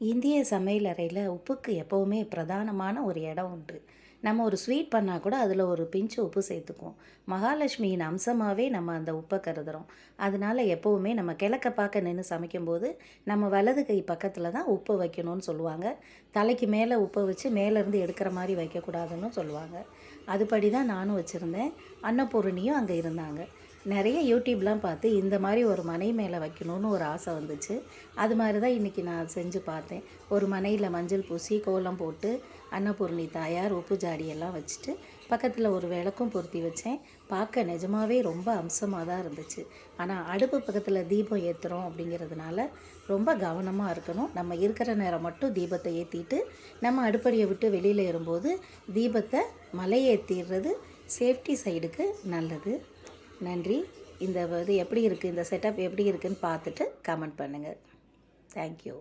இந்திய சமையலறையில் உப்புக்கு எப்போவுமே பிரதானமான ஒரு இடம் உண்டு. நம்ம ஒரு ஸ்வீட் பண்ணால் கூட அதில் ஒரு பிஞ்சு உப்பு சேர்த்துக்குவோம். மகாலட்சுமியின் அம்சமாகவே நம்ம அந்த உப்பை கருதுகிறோம் அதனால எப்போவுமே நம்ம கிழக்க பார்க்க நின்று சமைக்கும்போது நம்ம வலது கை பக்கத்தில் தான் உப்பு வைக்கணும்னு சொல்லுவாங்க. தலைக்கு மேலே உப்பை வச்சு மேலேருந்து எடுக்கிற மாதிரி வைக்கக்கூடாதுன்னு சொல்லுவாங்க. அதுபடி தான் நானும் வச்சுருந்தேன். அன்னபூரணியும் அங்கே இருந்தாங்க. நிறைய யூடியூப்லாம் பார்த்து இந்த மாதிரி ஒரு மனை மேலே வைக்கணும்னு ஒரு ஆசை வந்துச்சு. அது மாதிரி தான் இன்றைக்கி நான் செஞ்சு பார்த்தேன். ஒரு மனையில் மஞ்சள் பூசி கோலம் போட்டு அன்னபூர்ணி தாயார் உப்பு ஜாடியெல்லாம் வச்சுட்டு பக்கத்தில் ஒரு விளக்கும் பொருத்தி வச்சேன். பார்க்க நிஜமாகவே ரொம்ப அம்சமாக தான் இருந்துச்சு. ஆனால் அடுப்பு பக்கத்தில் தீபம் ஏற்றுறோம் அப்படிங்கிறதுனால ரொம்ப கவனமாக இருக்கணும். நம்ம இருக்கிற நேரம் மட்டும் தீபத்தை ஏற்றிட்டு நம்ம அடுப்படியை விட்டு வெளியில் ஏறும்போது தீபத்தை மலையேற்றிடுறது சேஃப்டி சைடுக்கு நல்லது. நன்றி. இந்த இது எப்படி இருக்குது இந்த செட்டப் எப்படி இருக்குதுன்னு பார்த்துட்டு கமெண்ட் பண்ணுங்கள் தேங்க்யூ